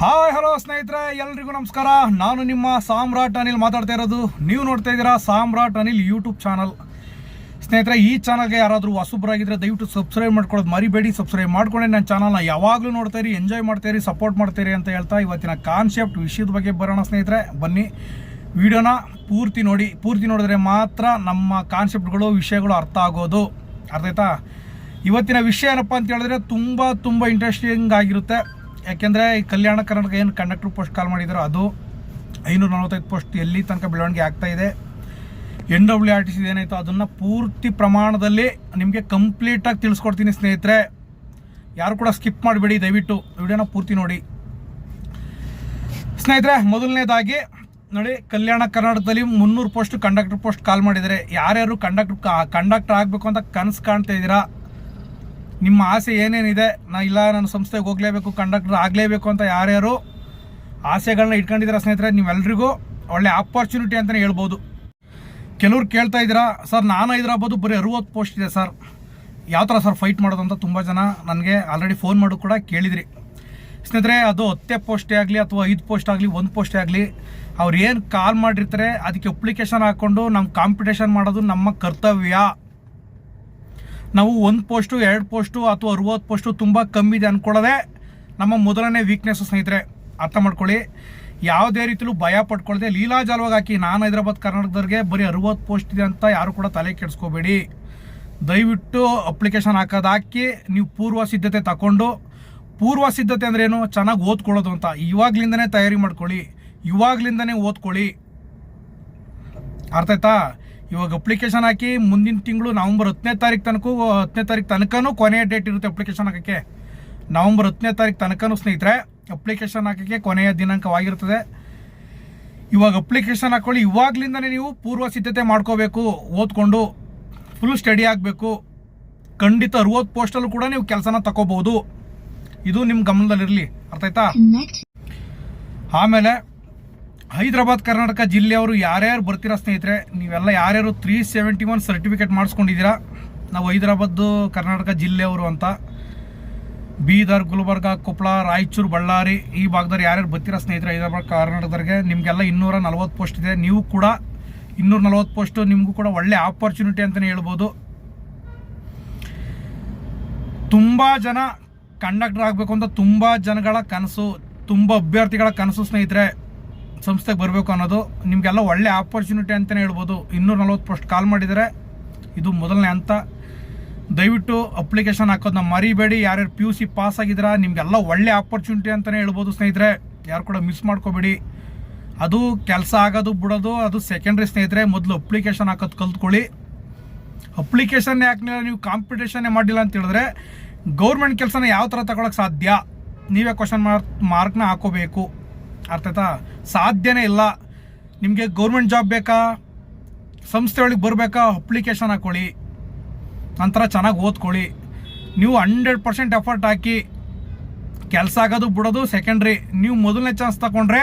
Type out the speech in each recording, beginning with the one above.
Hi, hello ಸ್ನೇಹಿತರೆ, ಎಲ್ರಿಗೂ ನಮಸ್ಕಾರ. ನಾನು ನಿಮ್ಮ ಸಾಮ್ರಾಟ್ ಅನಿಲ್ ಮಾತಾಡ್ತಾ ಇರೋದು. ನೀವು ನೋಡ್ತಾ ಇದ್ದೀರಾ ಸಾಮ್ರಾಟ್ ಅನಿಲ್ ಯೂಟ್ಯೂಬ್ ಚಾನಲ್. ಸ್ನೇಹಿತರೆ, ಈ ಚಾನಲ್ಗೆ ಯಾರಾದರೂ ಹೊಸಬ್ರಾಗಿದ್ದರೆ ದಯವಿಟ್ಟು ಸಬ್ಸ್ಕ್ರೈಬ್ ಮಾಡ್ಕೊಳ್ಳೋದು ಮರಿಬೇಡಿ. ಸಬ್ಸ್ಕ್ರೈಬ್ ಮಾಡ್ಕೊಂಡೆ ನನ್ನ ಚಾನಲ್ನ ಯಾವಾಗಲೂ ನೋಡ್ತಾ ಇರಿ, ಎಂಜಾಯ್ ಮಾಡ್ತೀರಿ ಸಪೋರ್ಟ್ ಮಾಡ್ತೀರಿ ಅಂತ ಹೇಳ್ತಾ ಇವತ್ತಿನ ಕಾನ್ಸೆಪ್ಟ್ ವಿಷಯದ ಬಗ್ಗೆ ಬರೋಣ ಸ್ನೇಹಿತರೆ. ಬನ್ನಿ, ವಿಡಿಯೋನ ಪೂರ್ತಿ ನೋಡಿ. ಪೂರ್ತಿ ನೋಡಿದ್ರೆ ಮಾತ್ರ ನಮ್ಮ ಕಾನ್ಸೆಪ್ಟ್ಗಳು, ವಿಷಯಗಳು ಅರ್ಥ ಆಗೋದು. ಅರ್ಥ ಆಯ್ತಾ? ಇವತ್ತಿನ ವಿಷಯ ಏನಪ್ಪ ಅಂತ ಹೇಳಿದ್ರೆ ತುಂಬ ತುಂಬ ಇಂಟ್ರೆಸ್ಟಿಂಗ್ ಆಗಿರುತ್ತೆ. ಯಾಕೆಂದರೆ ಈ ಕಲ್ಯಾಣ ಕರ್ನಾಟಕ ಏನು ಕಂಡಕ್ಟರ್ ಪೋಸ್ಟ್ ಕಾಲ್ ಮಾಡಿದ್ರು ಅದು ಐನೂರ ನಲವತ್ತೈದು ಪೋಸ್ಟ್ ಎಲ್ಲಿ ತನಕ ಬೆಳವಣಿಗೆ ಆಗ್ತಾ ಇದೆ. N W R T C ಏನಾಯಿತು ಅದನ್ನು ಪೂರ್ತಿ ಪ್ರಮಾಣದಲ್ಲಿ ನಿಮಗೆ ಕಂಪ್ಲೀಟಾಗಿ ತಿಳಿಸ್ಕೊಡ್ತೀನಿ ಸ್ನೇಹಿತರೆ. ಯಾರು ಕೂಡ ಸ್ಕಿಪ್ ಮಾಡಬೇಡಿ, ದಯವಿಟ್ಟು ವಿಡಿಯೋನ ಪೂರ್ತಿ ನೋಡಿ. ಸ್ನೇಹಿತರೆ, ಮೊದಲನೇದಾಗಿ ನೋಡಿ, ಕಲ್ಯಾಣ ಕರ್ನಾಟಕದಲ್ಲಿ ಮುನ್ನೂರು ಪೋಸ್ಟ್ ಕಂಡಕ್ಟರ್ ಪೋಸ್ಟ್ ಕಾಲ್ ಮಾಡಿದರೆ ಯಾರ್ಯಾರು ಕಂಡಕ್ಟರ್ ಕಂಡಕ್ಟರ್ ಆಗಬೇಕು ಅಂತ ಕನಸು ಕಾಣ್ತಾ ಇದ್ದೀರಾ? ನಿಮ್ಮ ಆಸೆ ಏನೇನಿದೆ, ನಾ ಇಲ್ಲ ನನ್ನ ಸಂಸ್ಥೆಗೆ ಹೋಗಲೇಬೇಕು ಕಂಡಕ್ಟರ್ ಆಗಲೇಬೇಕು ಅಂತ ಯಾರ್ಯಾರು ಆಸೆಗಳನ್ನ ಇಟ್ಕೊಂಡಿದ್ದೀರಾ ಸ್ನೇಹಿತರೆ, ನೀವೆಲ್ರಿಗೂ ಒಳ್ಳೆ ಆಪರ್ಚುನಿಟಿ ಅಂತಲೇ ಹೇಳ್ಬೋದು. ಕೆಲವ್ರು ಕೇಳ್ತಾ ಇದ್ದೀರಾ, ಸರ್, ನಾನು ಹೈದರಾಬಾದು ಬರೀ ಅರುವತ್ತು ಪೋಸ್ಟ್ ಇದೆ ಸರ್. ಯಾವ ಥರ ಸರ್ ಫೈಟ್ ಮಾಡೋದು ಅಂತ ತುಂಬ ಜನ ನನಗೆ ಆಲ್ರೆಡಿ ಫೋನ್ ಮಾಡು ಕೂಡ ಕೇಳಿದ್ರಿ. ಸ್ನೇಹಿತರೆ, ಅದು ಹತ್ತೇ ಪೋಸ್ಟೇ ಆಗಲಿ ಅಥವಾ ಐದು ಪೋಸ್ಟ್ ಆಗಲಿ, ಒಂದು ಪೋಸ್ಟೇ ಆಗಲಿ, ಅವ್ರು ಏನು ಕಾಲ್ ಮಾಡಿರ್ತಾರೆ, ಅದಕ್ಕೆ ಅಪ್ಲಿಕೇಶನ್ ಹಾಕ್ಕೊಂಡು ನಮ್ಮ ಕಾಂಪಿಟೇಷನ್ ಮಾಡೋದು ನಮ್ಮ ಕರ್ತವ್ಯ. ನಾವು ಒಂದು ಪೋಸ್ಟು ಎರಡು ಪೋಸ್ಟು ಅಥವಾ ಅರುವತ್ತು ಪೋಸ್ಟು ತುಂಬ ಕಮ್ಮಿ ಇದೆ ಅಂದ್ಕೊಳ್ಳೋದೇ ನಮ್ಮ ಮೊದಲನೇ ವೀಕ್ನೆಸ್ ಸ್ನೇಹಿತರೆ, ಅರ್ಥ ಮಾಡ್ಕೊಳ್ಳಿ. ಯಾವುದೇ ರೀತಿಲೂ ಭಯ ಪಡ್ಕೊಳ್ಳದೆ ಲೀಲಾಜಾಲವಾಗಿ ಹಾಕಿ ನಾನು ಹೈದರಾಬಾದ್ ಕರ್ನಾಟಕದವ್ರಿಗೆ ಬರೀ ಅರುವತ್ತು ಪೋಸ್ಟ್ ಇದೆ ಅಂತ ಯಾರು ಕೂಡ ತಲೆ ಕೆಡಿಸ್ಕೋಬೇಡಿ. ದಯವಿಟ್ಟು ಅಪ್ಲಿಕೇಶನ್ ಹಾಕೋದು ಹಾಕಿ ನೀವು ಪೂರ್ವ ಸಿದ್ಧತೆ ತಗೊಂಡು ಪೂರ್ವ ಸಿದ್ಧತೆ ಅಂದ್ರೇನು ಚೆನ್ನಾಗಿ ಓದ್ಕೊಳ್ಳೋದು ಅಂತ. ಇವಾಗ್ಲಿಂದನೇ ತಯಾರಿ ಮಾಡ್ಕೊಳ್ಳಿ. ಇವಾಗ್ಲಿಂದನೇ ಓದ್ಕೊಳ್ಳಿ. ಅರ್ಥ ಆಯ್ತಾ? ಇವಾಗ ಅಪ್ಲಿಕೇಶನ್ ಹಾಕಿ ಮುಂದಿನ ತಿಂಗಳು ನವಂಬರ್ ಹತ್ತನೇ ತಾರೀಕು ತನಕ ಹತ್ತನೇ ತಾರೀಕು ತನಕನೂ ಕೊನೆಯ ಡೇಟ್ ಇರುತ್ತೆ ಅಪ್ಲಿಕೇಶನ್ ಹಾಕೋಕ್ಕೆ. ನವಂಬರ್ ಹತ್ತನೇ ತಾರೀಕು ತನಕನೂ ಸ್ನೇಹಿತರೆ ಅಪ್ಲಿಕೇಶನ್ ಹಾಕೋಕ್ಕೆ ಕೊನೆಯ ದಿನಾಂಕವಾಗಿರ್ತದೆ ಇವಾಗ ಅಪ್ಲಿಕೇಶನ್ ಹಾಕೊಳ್ಳಿ. ಇವಾಗ್ಲಿಂದನೇ ನೀವು ಪೂರ್ವ ಸಿದ್ಧತೆ ಮಾಡ್ಕೋಬೇಕು ಓದ್ಕೊಂಡು ಫುಲ್ ಸ್ಟಡಿ ಆಗಬೇಕು. ಖಂಡಿತ ಅರುವತ್ತು ಪೋಸ್ಟಲ್ಲೂ ಕೂಡ ನೀವು ಕೆಲಸನ ತಗೋಬಹುದು ಇದು ನಿಮ್ಮ ಗಮನದಲ್ಲಿರಲಿ. ಅರ್ಥ ಆಯ್ತಾ? ಆಮೇಲೆ ಹೈದರಾಬಾದ್, ಕರ್ನಾಟಕ ಜಿಲ್ಲೆಯವರು ಯಾರ್ಯಾರು ಬರ್ತೀರಾ ಸ್ನೇಹಿತರೆ, ನೀವೆಲ್ಲ ಯಾರ್ಯಾರು ತ್ರೀ ಸೆವೆಂಟಿ ಒನ್ ಸರ್ಟಿಫಿಕೇಟ್ ಮಾಡಿಸ್ಕೊಂಡಿದ್ದೀರಾ? ನಾವು ಹೈದರಾಬಾದ್, ಕರ್ನಾಟಕ ಜಿಲ್ಲೆಯವರು ಅಂತ. ಬೀದರ್, ಗುಲ್ಬರ್ಗ ಕೊಪ್ಪಳ ರಾಯಚೂರು, ಬಳ್ಳಾರಿ ಈ ಭಾಗದವ್ರು ಯಾರ್ಯಾರು ಬರ್ತೀರಾ ಸ್ನೇಹಿತರೆ, ಹೈದರಾಬಾದ್, ಕರ್ನಾಟಕದವ್ರಿಗೆ? ನಿಮಗೆಲ್ಲ ಇನ್ನೂರ ನಲ್ವತ್ತು ಪೋಸ್ಟ್ ಇದೆ. ನೀವು ಕೂಡ ಇನ್ನೂರ ನಲ್ವತ್ತು ಪೋಸ್ಟು ನಿಮಗೂ ಕೂಡ ಒಳ್ಳೆ ಆಪರ್ಚುನಿಟಿ ಅಂತಲೇ ಹೇಳ್ಬೋದು. ತುಂಬ ಜನ ಕಂಡಕ್ಟರ್ ಆಗಬೇಕು ಅಂತ ತುಂಬ ಜನಗಳ ಕನಸು, ತುಂಬ ಅಭ್ಯರ್ಥಿಗಳ ಕನಸು ಸ್ನೇಹಿತರೆ. ಸಂಸ್ಥೆಗೆ ಬರಬೇಕು ಅನ್ನೋದು ನಿಮಗೆಲ್ಲ ಒಳ್ಳೆ ಆಪರ್ಚುನಿಟಿ ಅಂತಲೇ ಹೇಳ್ಬೋದು. ಇನ್ನೂರ ನಲ್ವತ್ತು ಪೋಸ್ಟ್ ಕಾಲ್ ಮಾಡಿದರೆ ಇದು ಮೊದಲನೇ ಹಂತ. ದಯವಿಟ್ಟು ಅಪ್ಲಿಕೇಶನ್ ಹಾಕೋದನ್ನ ಮರಿಬೇಡಿ. ಯಾರ್ಯಾರು ಪಿ ಯು ಸಿ ಪಾಸ್ ಆಗಿದ್ದೀರಾ, ನಿಮಗೆಲ್ಲ ಒಳ್ಳೆ ಆಪರ್ಚುನಿಟಿ ಅಂತಲೇ ಹೇಳ್ಬೋದು ಸ್ನೇಹಿತರೆ. ಯಾರು ಕೂಡ ಮಿಸ್ ಮಾಡ್ಕೋಬೇಡಿ. ಅದು ಕೆಲಸ ಆಗೋದು ಬಿಡೋದು, ಅದು ಸೆಕೆಂಡ್ರಿ ಸ್ನೇಹಿತರೆ, ಮೊದಲು ಅಪ್ಲಿಕೇಶನ್ ಹಾಕೋದು ಕಲ್ತ್ಕೊಳ್ಳಿ. ಅಪ್ಲಿಕೇಶನ್ ಯಾಕೆ ನೀವು ಕಾಂಪಿಟೇಷನ್ನೇ ಮಾಡಿಲ್ಲ ಅಂತ ಹೇಳಿದ್ರೆ ಗೌರ್ಮೆಂಟ್ ಕೆಲಸನ ಯಾವ ಥರ ತಗೊಳಕ್ಕೆ ಸಾಧ್ಯ? ನೀವೇ ಕ್ವಶನ್ ಮಾರ್ಕ್ ಮಾರ್ಕ್ನ ಹಾಕೋಬೇಕು. ಅರ್ಥ ಆಯ್ತಾ? ಸಾಧ್ಯನೇ ಇಲ್ಲ. ನಿಮಗೆ ಗೌರ್ಮೆಂಟ್ ಜಾಬ್ ಬೇಕಾ? ಸಂಸ್ಥೆಗಳಿಗೆ ಬರಬೇಕಾ? ಅಪ್ಲಿಕೇಶನ್ ಹಾಕೊಳ್ಳಿ. ನಂತರ ಚೆನ್ನಾಗಿ ಓದ್ಕೊಳ್ಳಿ. ನೀವು ಹಂಡ್ರೆಡ್ ಪರ್ಸೆಂಟ್ ಎಫರ್ಟ್ ಹಾಕಿ ಕೆಲಸ ಆಗೋದು ಬಿಡೋದು ಸೆಕೆಂಡ್ರಿ ನೀವು ಮೊದಲನೇ ಚಾನ್ಸ್ ತಗೊಂಡ್ರೆ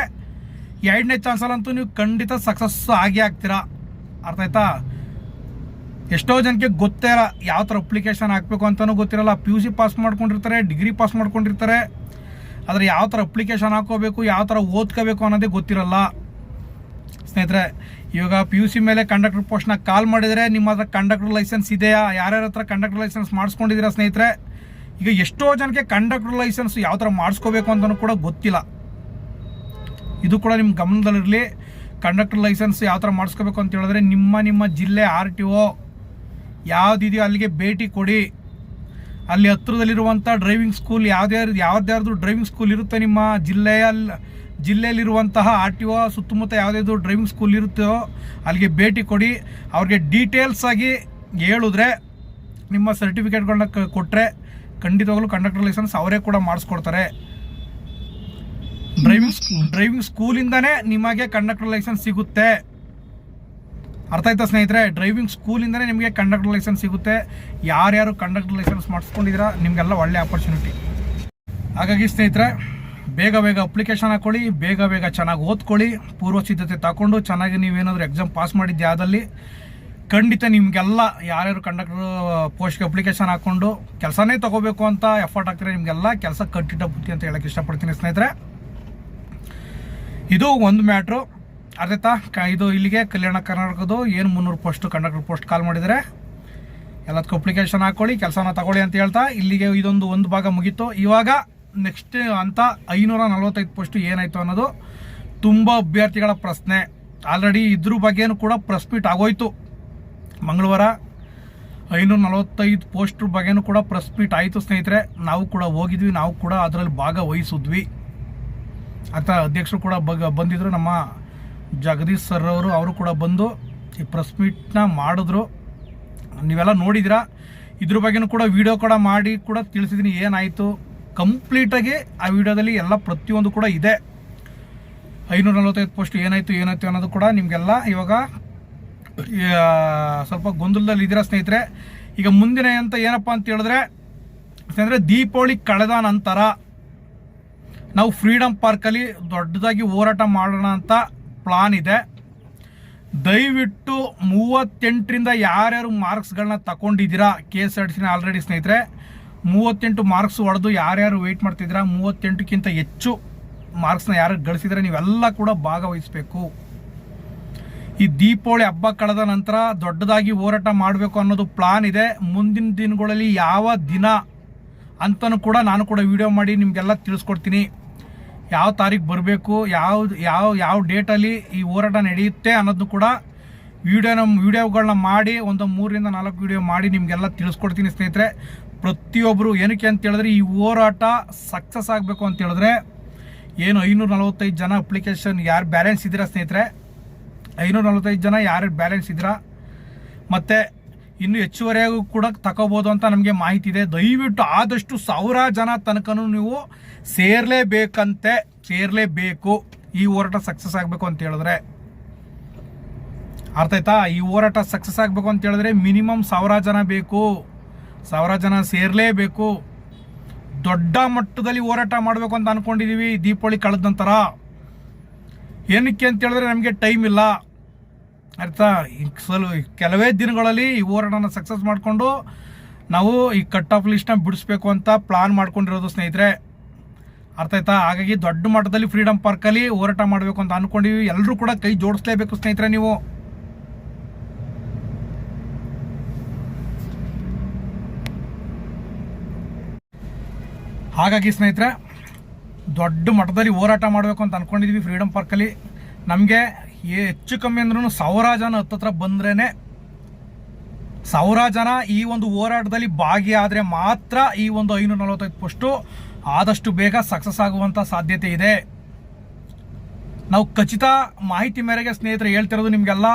ಎರಡನೇ ಚಾನ್ಸಲ್ಲಂತೂ ನೀವು ಖಂಡಿತ ಸಕ್ಸಸ್ ಆಗೇ ಆಗ್ತೀರಾ. ಅರ್ಥ ಆಯ್ತಾ? ಎಷ್ಟೋ ಜನಕ್ಕೆ ಗೊತ್ತೇ ಇಲ್ಲ, ಯಾವ ಥರ ಅಪ್ಲಿಕೇಶನ್ ಹಾಕಬೇಕು ಅಂತಲೂ ಗೊತ್ತಿರಲ್ಲ. ಪಿ ಯು ಸಿ ಪಾಸ್ ಮಾಡ್ಕೊಂಡಿರ್ತಾರೆ ಡಿಗ್ರಿ ಪಾಸ್ ಮಾಡ್ಕೊಂಡಿರ್ತಾರೆ. ಆದರೆ ಯಾವ ಥರ ಅಪ್ಲಿಕೇಶನ್ ಹಾಕೋಬೇಕು, ಯಾವ ಥರ ಓದ್ಕೋಬೇಕು ಅನ್ನೋದೇ ಗೊತ್ತಿರಲ್ಲ. ಸ್ನೇಹಿತರೆ, ಇವಾಗ ಪಿ ಯು ಸಿ ಮೇಲೆ ಕಂಡಕ್ಟರ್ ಪೋಸ್ಟ್ನ ಕಾಲ್ ಮಾಡಿದರೆ ನಿಮ್ಮ ಹತ್ರ ಕಂಡಕ್ಟರ್ ಲೈಸೆನ್ಸ್ ಇದೆಯಾ? ಯಾರ್ಯಾರ ಹತ್ರ ಕಂಡಕ್ಟರ್ ಲೈಸೆನ್ಸ್ ಮಾಡಿಸ್ಕೊಂಡಿದ್ದೀರಾ ಸ್ನೇಹಿತರೆ? ಈಗ ಎಷ್ಟೋ ಜನಕ್ಕೆ ಕಂಡಕ್ಟರ್ ಲೈಸೆನ್ಸ್ ಯಾವ ಥರ ಮಾಡಿಸ್ಕೋಬೇಕು ಅಂತಲೂ ಕೂಡ ಗೊತ್ತಿಲ್ಲ. ಇದು ಕೂಡ ನಿಮ್ಮ ಗಮನದಲ್ಲಿರಲಿ. ಕಂಡಕ್ಟರ್ ಲೈಸೆನ್ಸ್ ಯಾವ ಥರ ಮಾಡಿಸ್ಕೋಬೇಕು ಅಂತ ಹೇಳಿದ್ರೆ ನಿಮ್ಮ ನಿಮ್ಮ ಜಿಲ್ಲೆ ಆರ್ ಟಿ ಒ ಯಾವುದಿದೆಯೋ ಅಲ್ಲಿಗೆ ಭೇಟಿ ಕೊಡಿ. ಅಲ್ಲಿ ಹತ್ತಿರದಲ್ಲಿರುವಂಥ ಡ್ರೈವಿಂಗ್ ಸ್ಕೂಲ್ ಯಾವುದೇ ಯಾವ್ದಾದ್ರು ಡ್ರೈವಿಂಗ್ ಸ್ಕೂಲ್ ಇರುತ್ತೆ ನಿಮ್ಮ ಜಿಲ್ಲೆಯ ಜಿಲ್ಲೆಯಲ್ಲಿರುವಂತಹ ಆರ್ ಟಿ ಒ ಸುತ್ತಮುತ್ತ ಯಾವುದೇ ಡ್ರೈವಿಂಗ್ ಸ್ಕೂಲ್ ಇರುತ್ತೋ ಅಲ್ಲಿಗೆ ಭೇಟಿ ಕೊಡಿ. ಅವ್ರಿಗೆ ಡೀಟೇಲ್ಸ್ ಆಗಿ ಹೇಳಿದ್ರೆ ನಿಮ್ಮ ಸರ್ಟಿಫಿಕೇಟ್ಗಳನ್ನ ಕೊಟ್ಟರೆ ಖಂಡಿತವಾಗ್ಲೂ ಕಂಡಕ್ಟರ್ ಲೈಸೆನ್ಸ್ ಅವರೇ ಕೂಡ ಮಾಡಿಸ್ಕೊಡ್ತಾರೆ. ಡ್ರೈವಿಂಗ್ ಡ್ರೈವಿಂಗ್ ಸ್ಕೂಲಿಂದನೇ ನಿಮಗೆ ಕಂಡಕ್ಟರ್ ಲೈಸೆನ್ಸ್ ಸಿಗುತ್ತೆ. ಅರ್ಥ ಆಯ್ತಾ ಸ್ನೇಹಿತರೆ? ಡ್ರೈವಿಂಗ್ ಸ್ಕೂಲಿಂದನೇ ನಿಮಗೆ ಕಂಡಕ್ಟರ್ ಲೈಸೆನ್ಸ್ ಸಿಗುತ್ತೆ. ಯಾರ್ಯಾರು ಕಂಡಕ್ಟರ್ ಲೈಸೆನ್ಸ್ ಮಾಡಿಸ್ಕೊಂಡಿದ್ದೀರಾ, ನಿಮಗೆಲ್ಲ ಒಳ್ಳೆ ಆಪರ್ಚುನಿಟಿ ಹಾಗಾಗಿ ಸ್ನೇಹಿತರೆ, ಬೇಗ ಬೇಗ ಅಪ್ಲಿಕೇಶನ್ ಹಾಕೊಳ್ಳಿ, ಬೇಗ ಬೇಗ ಚೆನ್ನಾಗಿ ಓದ್ಕೊಳ್ಳಿ ಪೂರ್ವ ಸಿದ್ಧತೆ ತಗೊಂಡು ಚೆನ್ನಾಗಿ ನೀವೇನಾದರೂ ಎಕ್ಸಾಮ್ ಪಾಸ್ ಮಾಡಿದ್ದೆ ಆದಲ್ಲಿ, ಖಂಡಿತ ನಿಮಗೆಲ್ಲ ಯಾರ್ಯಾರು ಕಂಡಕ್ಟರ್ ಪೋಸ್ಟ್ಗೆ ಅಪ್ಲಿಕೇಶನ್ ಹಾಕ್ಕೊಂಡು ಕೆಲಸನೇ ತಗೋಬೇಕು ಅಂತ ಎಫರ್ಟ್ ಹಾಕ್ತಾರೆ ನಿಮಗೆಲ್ಲ ಕೆಲಸ ಕಟ್ಟಿಟ್ಟ ಬುದ್ಧಿ ಅಂತ ಹೇಳಕ್ಕೆ ಇಷ್ಟಪಡ್ತೀನಿ ಸ್ನೇಹಿತರೆ. ಇದು ಒಂದು ಮ್ಯಾಟ್ರು ಅರ್ಥ ಇದು ಇಲ್ಲಿಗೆ, ಕಲ್ಯಾಣ ಕರ್ನಾಟಕದ್ದು, ಏನು ಮುನ್ನೂರು ಪೋಸ್ಟ್ ಕಂಡಕ್ಟರ್ ಪೋಸ್ಟ್ ಕಾಲ್ ಮಾಡಿದರೆ? ಎಲ್ಲದಕ್ಕೂ ಅಪ್ಲಿಕೇಶನ್ ಹಾಕೊಳ್ಳಿ, ಕೆಲಸನ ತಗೊಳ್ಳಿ ಅಂತ ಹೇಳ್ತಾ, ಇಲ್ಲಿಗೆ ಇದೊಂದು ಒಂದು ಭಾಗ ಮುಗೀತು. ಇವಾಗ ನೆಕ್ಸ್ಟ್ ಅಂತ ಐನೂರ ನಲ್ವತ್ತೈದು ಪೋಸ್ಟ್ ಏನಾಯಿತು ಅನ್ನೋದು ತುಂಬ ಅಭ್ಯರ್ಥಿಗಳ ಪ್ರಶ್ನೆ. ಆಲ್ರೆಡಿ ಇದ್ರ ಬಗ್ಗೆನೂ ಕೂಡ ಪ್ರೆಸ್ ಮೀಟ್ ಆಗೋಯ್ತು. ಮಂಗಳವಾರ ಐನೂರ ನಲವತ್ತೈದು ಪೋಸ್ಟ್ರ ಬಗ್ಗೆನೂ ಕೂಡ ಪ್ರೆಸ್ ಮೀಟ್ ಆಯಿತು ಸ್ನೇಹಿತರೆ. ನಾವು ಕೂಡ ಹೋಗಿದ್ವಿ, ನಾವು ಕೂಡ ಅದರಲ್ಲಿ ಭಾಗವಹಿಸಿದ್ವಿ. ಅಂತ ಅಧ್ಯಕ್ಷರು ಕೂಡ ಬಗ ಬಂದಿದ್ರು ನಮ್ಮ ಜಗದೀಶ್ ಸರ್ ಅವರು ಅವರು ಕೂಡ ಬಂದು ಈ ಪ್ರೆಸ್ ಮೀಟ್ನ ಮಾಡಿದ್ರು. ನೀವೆಲ್ಲ ನೋಡಿದಿರಾ ಇದ್ರ ಬಗ್ಗೆನೂ ಕೂಡ ವಿಡಿಯೋ ಕೂಡ ಮಾಡಿ ಕೂಡ ತಿಳಿಸಿದ್ದೀನಿ, ಏನಾಯಿತು? ಕಂಪ್ಲೀಟಾಗಿ ಆ ವಿಡಿಯೋದಲ್ಲಿ ಎಲ್ಲ ಪ್ರತಿಯೊಂದು ಕೂಡ ಇದೆ. ಐನೂರ ನಲವತ್ತೈದು ಪೋಸ್ಟ್ ಏನಾಯಿತು ಏನಾಯಿತು ಅನ್ನೋದು ಕೂಡ ನಿಮಗೆಲ್ಲ ಇವಾಗ ಸ್ವಲ್ಪ ಗೊಂದಲದಲ್ಲಿ ಇದ್ದೀರಾ ಸ್ನೇಹಿತರೆ? ಈಗ ಮುಂದಿನ ಅಂತ ಏನಪ್ಪ ಅಂತ ಹೇಳಿದ್ರೆ, ಸ್ನೇಹಿತರೆ, ದೀಪಾವಳಿ ಕಳೆದ ನಂತರ ನಾವು ಫ್ರೀಡಮ್ ಪಾರ್ಕಲ್ಲಿ ದೊಡ್ಡದಾಗಿ ಹೋರಾಟ ಮಾಡೋಣ ಅಂತ ಪ್ಲಾನ್ ಇದೆ. ದಯವಿಟ್ಟು ಮೂವತ್ತೆಂಟರಿಂದ ಯಾರ್ಯಾರು ಮಾರ್ಕ್ಸ್ಗಳನ್ನ ತಗೊಂಡಿದ್ದೀರಾ ಕೆ ಎಸ್ ಆರ್ ಟಿ ಸಿನ ಆಲ್ರೆಡಿ ಸ್ನೇಹಿತರೆ, ಮೂವತ್ತೆಂಟು ಮಾರ್ಕ್ಸ್ ಹೊಡೆದು ಯಾರ್ಯಾರು ವೆಯ್ಟ್ ಮಾಡ್ತಿದ್ದೀರಾ, ಮೂವತ್ತೆಂಟಕ್ಕಿಂತ ಹೆಚ್ಚು ಮಾರ್ಕ್ಸ್ನ ಯಾರು ಗಳಿಸಿದರೆ ನೀವೆಲ್ಲ ಕೂಡ ಭಾಗವಹಿಸಬೇಕು. ಈ ದೀಪಾವಳಿ ಹಬ್ಬ ಕಳೆದ ನಂತರ ದೊಡ್ಡದಾಗಿ ಹೋರಾಟ ಮಾಡಬೇಕು ಅನ್ನೋದು ಪ್ಲಾನ್ ಇದೆ. ಮುಂದಿನ ದಿನಗಳಲ್ಲಿ ಯಾವ ದಿನ ಅಂತಲೂ ಕೂಡ ನಾನು ಕೂಡ ವಿಡಿಯೋ ಮಾಡಿ ನಿಮಗೆಲ್ಲ ತಿಳಿಸ್ಕೊಡ್ತೀನಿ. ಯಾವ ತಾರೀಕು ಬರಬೇಕು, ಯಾವ ಯಾವ ಯಾವ ಡೇಟಲ್ಲಿ ಈ ಹೋರಾಟ ನಡೆಯುತ್ತೆ ಅನ್ನೋದು ಕೂಡ ವಿಡಿಯೋನ, ವಿಡಿಯೋಗಳನ್ನ ಮಾಡಿ, ಒಂದು ಮೂರರಿಂದ ನಾಲ್ಕು ವಿಡಿಯೋ ಮಾಡಿ ನಿಮಗೆಲ್ಲ ತಿಳಿಸ್ಕೊಡ್ತೀನಿ ಸ್ನೇಹಿತರೆ. ಪ್ರತಿಯೊಬ್ಬರು ಏನಕ್ಕೆ ಅಂತ ಹೇಳಿದ್ರೆ ಈ ಹೋರಾಟ ಸಕ್ಸಸ್ ಆಗಬೇಕು ಅಂತ ಹೇಳಿದ್ರೆ ಏನು ಐನೂರ ನಲವತ್ತೈದು ಜನ ಅಪ್ಲಿಕೇಶನ್ ಯಾರು ಬ್ಯಾಲೆನ್ಸ್ ಇದ್ದೀರಾ ಸ್ನೇಹಿತರೆ? ಐನೂರ ನಲವತ್ತೈದು ಜನ ಯಾರು ಬ್ಯಾಲೆನ್ಸ್ ಇದ್ದೀರಾ? ಮತ್ತು ಇನ್ನು ಹೆಚ್ಚುವರಿಯಾಗೂ ಕೂಡ ತಗೋಬೋದು ಅಂತ ನಮಗೆ ಮಾಹಿತಿ ಇದೆ. ದಯವಿಟ್ಟು ಆದಷ್ಟು ಸಾವಿರ ಜನ ತನಕನೂ ನೀವು ಸೇರಲೇಬೇಕಂತೆ, ಸೇರಲೇಬೇಕು. ಈ ಹೋರಾಟ ಸಕ್ಸಸ್ ಆಗಬೇಕು ಅಂತ ಹೇಳಿದ್ರೆ. ಅರ್ಥ ಆಯ್ತಾ? ಈ ಹೋರಾಟ ಸಕ್ಸಸ್ ಆಗಬೇಕು ಅಂತ ಹೇಳಿದ್ರೆ ಮಿನಿಮಮ್ ಸಾವಿರ ಜನ ಬೇಕು. ಸಾವಿರ ಜನ ಸೇರಲೇಬೇಕು. ದೊಡ್ಡ ಮಟ್ಟದಲ್ಲಿ ಹೋರಾಟ ಮಾಡಬೇಕು ಅಂತ ಅನ್ಕೊಂಡಿದೀವಿ ದೀಪಾವಳಿ ಕಳೆದ ನಂತರ. ಏನಕ್ಕೆ ಅಂತ ಹೇಳಿದ್ರೆ ನಮಗೆ ಟೈಮ್ ಇಲ್ಲ. ಈ ಸಲ ಕೆಲವೇ ದಿನಗಳಲ್ಲಿ ಈ ಹೋರಾಟನ ಸಕ್ಸಸ್ ಮಾಡಿಕೊಂಡು ನಾವು ಈ ಕಟ್ ಆಫ್ ಲಿಸ್ಟ್ನ ಬಿಡಿಸ್ಬೇಕು ಅಂತ ಪ್ಲಾನ್ ಮಾಡ್ಕೊಂಡಿರೋದು ಸ್ನೇಹಿತರೆ. ಅರ್ಥ ಆಯ್ತಾ? ಹಾಗಾಗಿ ದೊಡ್ಡ ಮಟ್ಟದಲ್ಲಿ ಫ್ರೀಡಮ್ ಪಾರ್ಕಲ್ಲಿ ಹೋರಾಟ ಮಾಡಬೇಕು ಅಂತ ಅನ್ಕೊಂಡಿವಿ. ಎಲ್ಲರೂ ಕೂಡ ಕೈ ಜೋಡಿಸ್ಲೇಬೇಕು ಸ್ನೇಹಿತರೆ ನೀವು. ಹಾಗಾಗಿ ಸ್ನೇಹಿತರೆ, ದೊಡ್ಡ ಮಟ್ಟದಲ್ಲಿ ಹೋರಾಟ ಮಾಡಬೇಕು ಅಂತ ಅಂದ್ಕೊಂಡಿದ್ವಿ ಫ್ರೀಡಮ್ ಪಾರ್ಕಲ್ಲಿ ನಮಗೆ ಹೆಚ್ಚು ಕಮ್ಮಿ ಅಂದ್ರೂ ಸಾವಿರ ಹತ್ತತ್ರ ಬಂದ್ರೇನೆ ಸಾವಿರ ಜನ ಈ ಒಂದು ಹೋರಾಟದಲ್ಲಿ ಭಾಗಿಯಾದರೆ ಮಾತ್ರ ಈ ಒಂದು ಐನೂರ ನಲವತ್ತೈದು ಪೋಸ್ಟು ಆದಷ್ಟು ಬೇಗ ಸಕ್ಸಸ್ ಆಗುವಂಥ ಸಾಧ್ಯತೆ ಇದೆ. ನಾವು ಖಚಿತ ಮಾಹಿತಿ ಮೇರೆಗೆ ಸ್ನೇಹಿತರೆ ಹೇಳ್ತಿರೋದು ನಿಮಗೆಲ್ಲ.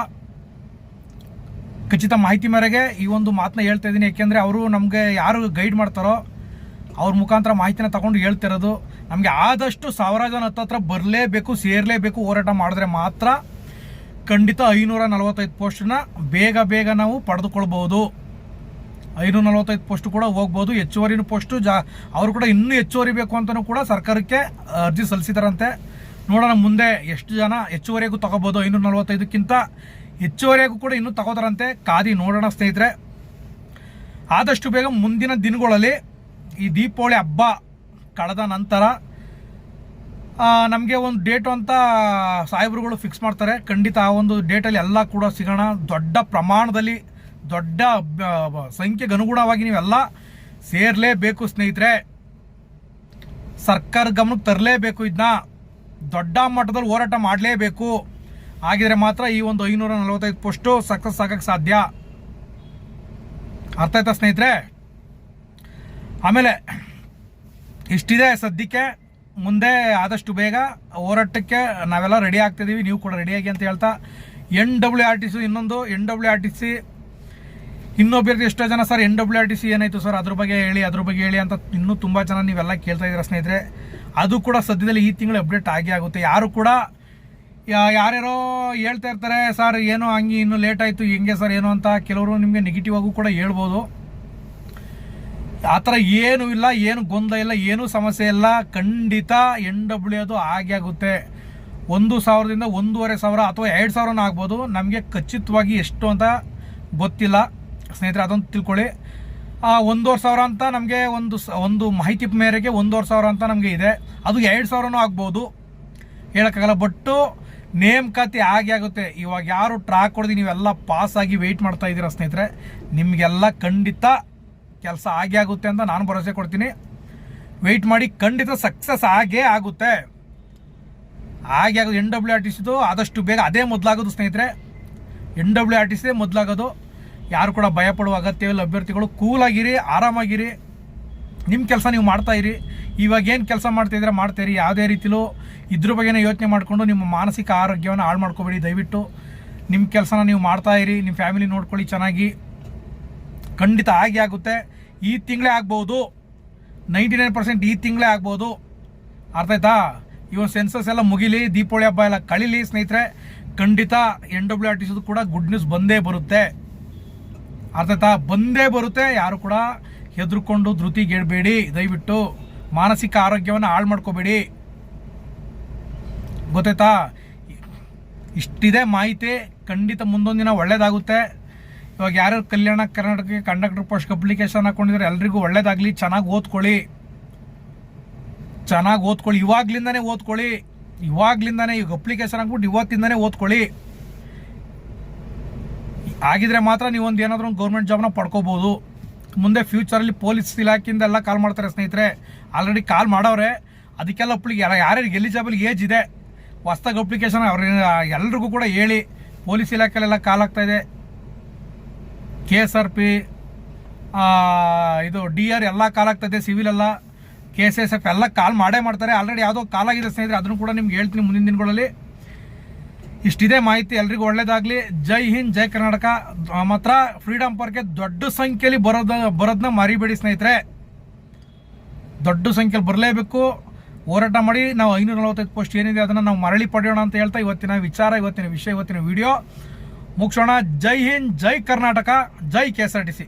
ಖಚಿತ ಮಾಹಿತಿ ಮೇರೆಗೆ ಈ ಒಂದು ಮಾತನ್ನ ಹೇಳ್ತಾ ಇದ್ದೀನಿ ಯಾಕೆಂದ್ರೆ ಅವರು ನಮಗೆ ಯಾರು ಗೈಡ್ ಮಾಡ್ತಾರೋ ಅವ್ರ ಮುಖಾಂತರ ಮಾಹಿತಿನ ತಗೊಂಡು ಹೇಳ್ತಿರೋದು. ನಮಗೆ ಆದಷ್ಟು ಸಾವಿರ ಜನ ಹತ್ತತ್ರ ಬರಲೇಬೇಕು, ಸೇರಲೇಬೇಕು ಹೋರಾಟ ಮಾಡಿದ್ರೆ ಮಾತ್ರ ಖಂಡಿತ ಐನೂರ ನಲವತ್ತೈದು ಪೋಸ್ಟನ್ನ ಬೇಗ ಬೇಗ ನಾವು ಪಡೆದುಕೊಳ್ಬೋದು ಐನೂರ ನಲವತ್ತೈದು ಪೋಸ್ಟ್ ಕೂಡ ಹೋಗ್ಬೋದು. ಹೆಚ್ಚುವರಿನ ಪೋಸ್ಟು, ಜಾ, ಅವರು ಕೂಡ ಇನ್ನೂ ಹೆಚ್ಚುವರಿ ಬೇಕು ಅಂತಲೂ ಕೂಡ ಸರ್ಕಾರಕ್ಕೆ ಅರ್ಜಿ ಸಲ್ಲಿಸಿದಾರಂತೆ. ನೋಡೋಣ ಮುಂದೆ ಎಷ್ಟು ಜನ ಹೆಚ್ಚುವರಿಗೂ ತಗೋಬೋದು ಐನೂರ ನಲವತ್ತೈದಕ್ಕಿಂತ. ಹೆಚ್ಚುವರಿಗೂ ಕೂಡ ಇನ್ನೂ ತಗೋತಾರಂತೆ. ಖಾದಿ ನೋಡೋಣ ಸ್ನೇಹಿತರೆ. ಆದಷ್ಟು ಬೇಗ ಮುಂದಿನ ದಿನಗಳಲ್ಲಿ ಈ ದೀಪಾವಳಿ ಹಬ್ಬ ಕಳೆದ ನಂತರ ನಮಗೆ ಒಂದು ಡೇಟು ಅಂತ ಸಾಹೇಬ್ರುಗಳು ಫಿಕ್ಸ್ ಮಾಡ್ತಾರೆ. ಖಂಡಿತ ಆ ಒಂದು ಡೇಟಲ್ಲಿ ಎಲ್ಲ ಕೂಡ ಸಿಗೋಣ. ದೊಡ್ಡ ಪ್ರಮಾಣದಲ್ಲಿ, ದೊಡ್ಡ ಸಂಖ್ಯೆಗೆ ಅನುಗುಣವಾಗಿ ನೀವೆಲ್ಲ ಸೇರಲೇಬೇಕು ಸ್ನೇಹಿತರೆ. ಸರ್ಕಾರ ಗಮನಕ್ಕೆ ತರಲೇಬೇಕು ಇದನ್ನ ದೊಡ್ಡ ಮಟ್ಟದಲ್ಲಿ ಹೋರಾಟ ಮಾಡಲೇಬೇಕು. ಆಗಿದ್ರೆ ಮಾತ್ರ ಈ ಒಂದು ಐನೂರ ನಲವತ್ತೈದು ಪೋಸ್ಟು ಸಕ್ಸಸ್ ಆಗಕ್ಕೆ ಸಾಧ್ಯ. ಅರ್ಥ ಆಯ್ತಾ ಸ್ನೇಹಿತರೆ? ಆಮೇಲೆ, ಇಷ್ಟಿದೆ ಸದ್ಯಕ್ಕೆ. ಮುಂದೆ ಆದಷ್ಟು ಬೇಗ ಹೋರಾಟಕ್ಕೆ ನಾವೆಲ್ಲ ರೆಡಿ ಆಗ್ತಿದ್ದೀವಿ ನೀವು ಕೂಡ ರೆಡಿಯಾಗಿ ಅಂತ ಹೇಳ್ತಾ N W R T C ಇನ್ನೊಂದು N W R T C ಇನ್ನೊಬ್ಬರಿಗೆ ಎಷ್ಟೋ ಜನ sir N W R T C ಏನಾಯಿತು ಸರ್ ಅದ್ರ ಬಗ್ಗೆ ಹೇಳಿ, ಅದ್ರ ಬಗ್ಗೆ ಹೇಳಿ ಅಂತ ಇನ್ನೂ ತುಂಬ ಜನ ನೀವೆಲ್ಲ ಕೇಳ್ತಾ ಇದ್ದೀರಾ ಸ್ನೇಹಿತರೆ. ಅದು ಕೂಡ ಸದ್ಯದಲ್ಲಿ ಈ ತಿಂಗಳು ಅಪ್ಡೇಟ್ ಆಗೇ ಆಗುತ್ತೆ. ಯಾರು ಕೂಡ ಯಾರ್ಯಾರೋ ಹೇಳ್ತಾ ಇರ್ತಾರೆ ಸರ್ ಏನೋ ಹಂಗೆ ಇನ್ನೂ ಲೇಟ್ ಆಯಿತು, ಹೆಂಗೆ ಸರ್ ಏನೋ ಅಂತ ಕೆಲವರು ನಿಮಗೆ ನೆಗೆಟಿವ್ ಆಗೂ ಕೂಡ ಹೇಳ್ಬೋದು. ಆ ಥರ ಏನೂ ಇಲ್ಲ, ಏನು ಗೊಂದಲ ಇಲ್ಲ, ಏನೂ ಸಮಸ್ಯೆ ಇಲ್ಲ. ಖಂಡಿತ ಎನ್ ಡಬ್ಲ್ಯೂ ಅದು ಆಗೇ ಆಗುತ್ತೆ. ಒಂದು ಸಾವಿರದಿಂದ ಒಂದೂವರೆ ಸಾವಿರ ಅಥವಾ ಎರಡು ಸಾವಿರನೂ ಆಗ್ಬೋದು. ನಮಗೆ ಖಚಿತವಾಗಿ ಎಷ್ಟು ಅಂತ ಗೊತ್ತಿಲ್ಲ. ಸ್ನೇಹಿತರೆ, ಅದೊಂದು ತಿಳ್ಕೊಳ್ಳಿ. ಒಂದೂವರೆ ಸಾವಿರ ಅಂತ ನಮಗೆ ಒಂದು ಒಂದು ಮಾಹಿತಿ ಮೇರೆಗೆ ಒಂದೂವರೆ ಸಾವಿರ ಅಂತ ನಮಗೆ ಇದೆ. ಅದು ಎರಡು ಸಾವಿರನೂ ಆಗ್ಬೋದು. ಹೇಳೋಕ್ಕಾಗಲ್ಲ, ಬಟ್ಟು ನೇಮಕಾತಿ ಆಗೇ ಆಗುತ್ತೆ. ಇವಾಗ ಯಾರು ಟ್ರಾಕ್ ಹೊಡೆದು ನೀವೆಲ್ಲ ಪಾಸಾಗಿ ವೆಯ್ಟ್ ಮಾಡ್ತಾ ಇದ್ದೀರಾ ಸ್ನೇಹಿತರೆ, ನಿಮಗೆಲ್ಲ ಖಂಡಿತ ಕೆಲಸ ಆಗೇ ಆಗುತ್ತೆ ಅಂತ ನಾನು ಭರವಸೆ ಕೊಡ್ತೀನಿ. ವೆಯ್ಟ್ ಮಾಡಿ ಖಂಡಿತ ಸಕ್ಸಸ್ ಆಗೇ ಆಗುತ್ತೆ. ಹಾಗೆ ಆಗೋದು ಎನ್ ಡಬ್ಲ್ಯೂ ಆರ್ ಟಿ ಸಿದು ಆದಷ್ಟು ಬೇಗ ಅದೇ ಮೊದಲಾಗೋದು ಸ್ನೇಹಿತರೆ. ಎನ್ ಡಬ್ಲ್ಯೂ ಆರ್ ಟಿ ಸಿದೇ ಮೊದಲಾಗೋದು. ಯಾರು ಕೂಡ ಭಯಪಡುವ ಅಗತ್ಯವಿಲ್ಲ ಅಭ್ಯರ್ಥಿಗಳು ಕೂಲಾಗಿರಿ ಆರಾಮಾಗಿರಿ. ನಿಮ್ಮ ಕೆಲಸ ನೀವು ಮಾಡ್ತಾ ಇರಿ. ಇವಾಗ ಏನು ಕೆಲಸ ಮಾಡ್ತಾಯಿದ್ರೆ ಮಾಡ್ತಾಯಿರಿ ಯಾವುದೇ ರೀತಿಲೂ ಇದ್ರ ಬಗ್ಗೆನೇ ಯೋಚನೆ ಮಾಡಿಕೊಂಡು ನಿಮ್ಮ ಮಾನಸಿಕ ಆರೋಗ್ಯವನ್ನು ಹಾಳು ಮಾಡ್ಕೋಬೇಡಿ ದಯವಿಟ್ಟು. ನಿಮ್ಮ ಕೆಲಸನ ನೀವು ಮಾಡ್ತಾ ಇರಿ. ನಿಮ್ಮ ಫ್ಯಾಮಿಲಿ ನೋಡ್ಕೊಳ್ಳಿ ಚೆನ್ನಾಗಿ. ಖಂಡಿತ ಆಗಿ ಆಗುತ್ತೆ. ಈ ತಿಂಗಳೇ ಆಗ್ಬೋದು. ನೈಂಟಿ ನೈನ್ ಪರ್ಸೆಂಟ್ ಈ ತಿಂಗಳೇ ಆಗ್ಬೋದು. ಅರ್ಥ ಆಯ್ತಾ? ಇವನ್ ಸೆನ್ಸಸ್ ಎಲ್ಲ ಮುಗಿಲಿ, ದೀಪಾವಳಿ ಹಬ್ಬ ಎಲ್ಲ ಕಳೀಲಿ ಸ್ನೇಹಿತರೆ. ಖಂಡಿತ ಎನ್ ಡಬ್ಲ್ಯೂ ಆರ್ ಟಿ ಸಿದು ಕೂಡ ಗುಡ್ ನ್ಯೂಸ್ ಬಂದೇ ಬರುತ್ತೆ. ಅರ್ಥ ಆಯ್ತಾ? ಬಂದೇ ಬರುತ್ತೆ. ಯಾರು ಕೂಡ ಹೆದರ್ಕೊಂಡು ಧೃತಿಗೆಡಬೇಡಿ ದಯವಿಟ್ಟು ಮಾನಸಿಕ ಆರೋಗ್ಯವನ್ನು ಹಾಳು ಮಾಡ್ಕೋಬೇಡಿ. ಗೊತ್ತಾಯ್ತಾ? ಇಷ್ಟಿದೆ ಮಾಹಿತಿ. ಖಂಡಿತ ಮುಂದೊಂದು ದಿನ ಒಳ್ಳೇದಾಗುತ್ತೆ. ಇವಾಗ ಯಾರ್ಯಾರು ಕಲ್ಯಾಣ ಕರ್ನಾಟಕಕ್ಕೆ ಕಂಡಕ್ಟರ್ ಪೋಸ್ಟ್ ಅಪ್ಲಿಕೇಶನ್ ಹಾಕೊಂಡಿದ್ರೆ ಎಲ್ರಿಗೂ ಒಳ್ಳೇದಾಗಲಿ, ಚೆನ್ನಾಗಿ ಓದ್ಕೊಳ್ಳಿ. ಚೆನ್ನಾಗಿ ಓದ್ಕೊಳ್ಳಿ. ಇವಾಗ್ಲಿಂದಾನೇ ಓದ್ಕೊಳ್ಳಿ. ಇವಾಗ್ಲಿಂದಾನೇ ಈಗ ಅಪ್ಲಿಕೇಶನ್ ಹಾಕ್ಬಿಟ್ಟು ಇವತ್ತಿಂದಾನೇ ಓದ್ಕೊಳ್ಳಿ. ಆಗಿದ್ರೆ ಮಾತ್ರ ನೀವೊಂದು ಏನಾದರೂ ಒಂದು ಗೌರ್ಮೆಂಟ್ ಜಾಬ್ನ ಪಡ್ಕೋಬೋದು. ಮುಂದೆ ಫ್ಯೂಚರಲ್ಲಿ ಪೊಲೀಸ್ ಇಲಾಖೆಯಿಂದ ಎಲ್ಲ ಕಾಲ್ ಮಾಡ್ತಾರೆ ಸ್ನೇಹಿತರೆ. ಆಲ್ರೆಡಿ ಕಾಲ್ ಮಾಡವ್ರೆ. ಅದಕ್ಕೆಲ್ಲ ಅಪ್ಲಿಕೆ ಯಾರ್ಯಾರಿಗೆ ಎಲಿಜಿಬಲ್ ಏಜ್ ಇದೆ, ಹೊಸ್ದಾಗಿ ಅಪ್ಲಿಕೇಶನ್ ಅವ್ರ ಎಲ್ರಿಗೂ ಕೂಡ ಹೇಳಿ. ಪೊಲೀಸ್ ಇಲಾಖೆಲೆಲ್ಲ ಕಾಲ್ ಆಗ್ತಾ ಇದೆ. ಕೆ ಎಸ್ ಆರ್ ಪಿ ಇದು ಡಿ ಆರ್ ಎಲ್ಲ ಕಾಲ್ ಆಗ್ತದೆ ಸಿವಿಲ್ ಎಲ್ಲ ಕೆ ಎಸ್ ಎಸ್ ಎಫ್ ಎಲ್ಲ ಕಾಲ್ ಮಾಡೇ ಮಾಡ್ತಾರೆ. ಆಲ್ರೆಡಿ ಯಾವುದೋ ಕಾಲ್ ಆಗಿದೆ ಸ್ನೇಹಿತರೆ, ಅದನ್ನು ಕೂಡ ನಿಮ್ಗೆ ಹೇಳ್ತೀನಿ ಮುಂದಿನ ದಿನಗಳಲ್ಲಿ. ಇಷ್ಟಿದೆ ಮಾಹಿತಿ, ಎಲ್ರಿಗೂ ಒಳ್ಳೇದಾಗಲಿ. ಜೈ ಹಿಂದ್, ಜೈ ಕರ್ನಾಟಕ. ಮಾತ್ರ ಫ್ರೀಡಮ್ ಪಾರ್ಕ್ಗೆ ದೊಡ್ಡ ಸಂಖ್ಯೆಯಲ್ಲಿ ಬರೋದ ಬರೋದನ್ನ ಮರಿಬೇಡಿ ಸ್ನೇಹಿತರೆ. ದೊಡ್ಡ ಸಂಖ್ಯೆಯಲ್ಲಿ ಬರಲೇಬೇಕು. ಹೋರಾಟ ಮಾಡಿ, ನಾವು ಐನೂರ ನಲವತ್ತೈದು ಪೋಸ್ಟ್ ಏನಿದೆ ಅದನ್ನು ನಾವು ಮರಳಿ ಪಡೆಯೋಣ ಅಂತ ಹೇಳ್ತಾ ಇವತ್ತಿನ ವಿಚಾರ, ಇವತ್ತಿನ ವಿಷಯ, ಇವತ್ತಿನ ವಿಡಿಯೋ ಮುಗಿಸೋಣ ಜೈ ಹಿಂದ್ ಜೈ ಕರ್ನಾಟಕ ಜೈ K S R T C